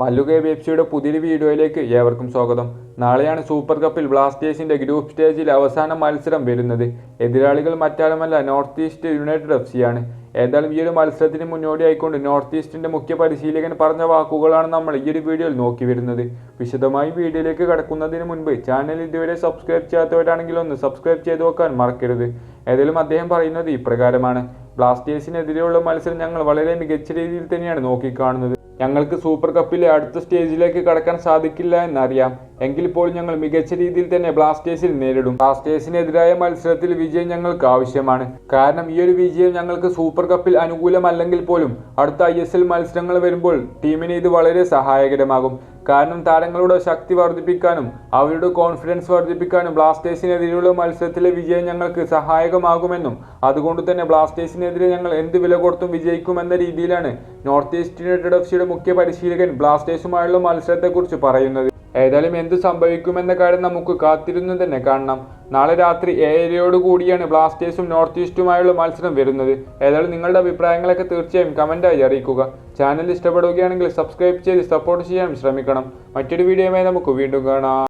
മല്ലുക എഫ്സിയുടെ പുതിയൊരു വീഡിയോയിലേക്ക് ഏവർക്കും സ്വാഗതം. നാളെയാണ് സൂപ്പർ കപ്പിൽ ബ്ലാസ്റ്റേഴ്സിന്റെ ഗ്രൂപ്പ് സ്റ്റേജിൽ അവസാന മത്സരം വരുന്നത്. എതിരാളികൾ മറ്റാരുമല്ല നോർത്ത് ഈസ്റ്റ് യുണൈറ്റഡ് എഫ് സിയാണ് ഏതായാലും ഈ ഒരു മത്സരത്തിന് മുന്നോടിയായിക്കൊണ്ട് നോർത്ത് ഈസ്റ്റിന്റെ മുഖ്യ പരിശീലകൻ പറഞ്ഞ വാക്കുകളാണ് നമ്മൾ ഈ ഒരു വീഡിയോയിൽ നോക്കി വരുന്നത്. വിശദമായി വീഡിയോയിലേക്ക് കടക്കുന്നതിന് മുൻപ് ചാനൽ ഇതുവരെ സബ്സ്ക്രൈബ് ചെയ്യാത്തവരാണെങ്കിൽ ഒന്ന് സബ്സ്ക്രൈബ് ചെയ്ത് വെക്കാൻ മറക്കരുത്. ഏതായാലും അദ്ദേഹം പറയുന്നത് ഇപ്രകാരമാണ്. ബ്ലാസ്റ്റേഴ്സിനെതിരെയുള്ള മത്സരം ഞങ്ങൾ വളരെ മികച്ച രീതിയിൽ തന്നെയാണ് നോക്കിക്കാണുന്നത്. ഞങ്ങൾക്ക് സൂപ്പർ കപ്പിലെ അടുത്ത സ്റ്റേജിലേക്ക് കടക്കാൻ സാധിക്കില്ല എന്നറിയാം. എങ്കിൽ പോലും ഞങ്ങൾ മികച്ച രീതിയിൽ തന്നെ ബ്ലാസ്റ്റേഴ്സിനെ നേരിടും. ബ്ലാസ്റ്റേഴ്സിനെതിരായ മത്സരത്തിൽ വിജയം ഞങ്ങൾക്ക് ആവശ്യമാണ്. കാരണം ഈ ഒരു വിജയം ഞങ്ങൾക്ക് സൂപ്പർ കപ്പിൽ അനുകൂലമല്ലെങ്കിൽ പോലും അടുത്ത ഐ എസ് എൽ മത്സരങ്ങൾ വരുമ്പോൾ ടീമിന് ഇത് വളരെ സഹായകരമാകും. കാരണം താരങ്ങളുടെ ശക്തി വർദ്ധിപ്പിക്കാനും അവരുടെ കോൺഫിഡൻസ് വർദ്ധിപ്പിക്കാനും ബ്ലാസ്റ്റേഴ്സിനെതിരെയുള്ള മത്സരത്തിലെ വിജയം ഞങ്ങൾക്ക് സഹായകമാകുമെന്നും അതുകൊണ്ട് തന്നെ ബ്ലാസ്റ്റേഴ്സിനെതിരെ ഞങ്ങൾ എന്ത് വില കൊടുത്തും വിജയിക്കുമെന്ന രീതിയിലാണ് നോർത്ത് ഈസ്റ്റ് യുണൈറ്റഡ് എഫ് സിയുടെ മുഖ്യ പരിശീലകൻ ബ്ലാസ്റ്റേഴ്സുമായുള്ള മത്സരത്തെക്കുറിച്ച് പറയുന്നത്. ഏതായാലും എന്ത് സംഭവിക്കുമെന്ന കാര്യം നമുക്ക് കാത്തിരുന്നു തന്നെ കാണണം. നാളെ രാത്രി ഏഴരയോട് കൂടിയാണ് ബ്ലാസ്റ്റേഴ്സും നോർത്ത് ഈസ്റ്റുമായുള്ള മത്സരം വരുന്നത്. ഏതായാലും നിങ്ങളുടെ അഭിപ്രായങ്ങളൊക്കെ തീർച്ചയായും കമന്റായി അറിയിക്കുക. ചാനൽ ഇഷ്ടപ്പെടുകയാണെങ്കിൽ സബ്സ്ക്രൈബ് ചെയ്ത് സപ്പോർട്ട് ചെയ്യാൻ ശ്രമിക്കണം. മറ്റൊരു വീഡിയോയുമായി നമുക്ക് വീണ്ടും കാണാം.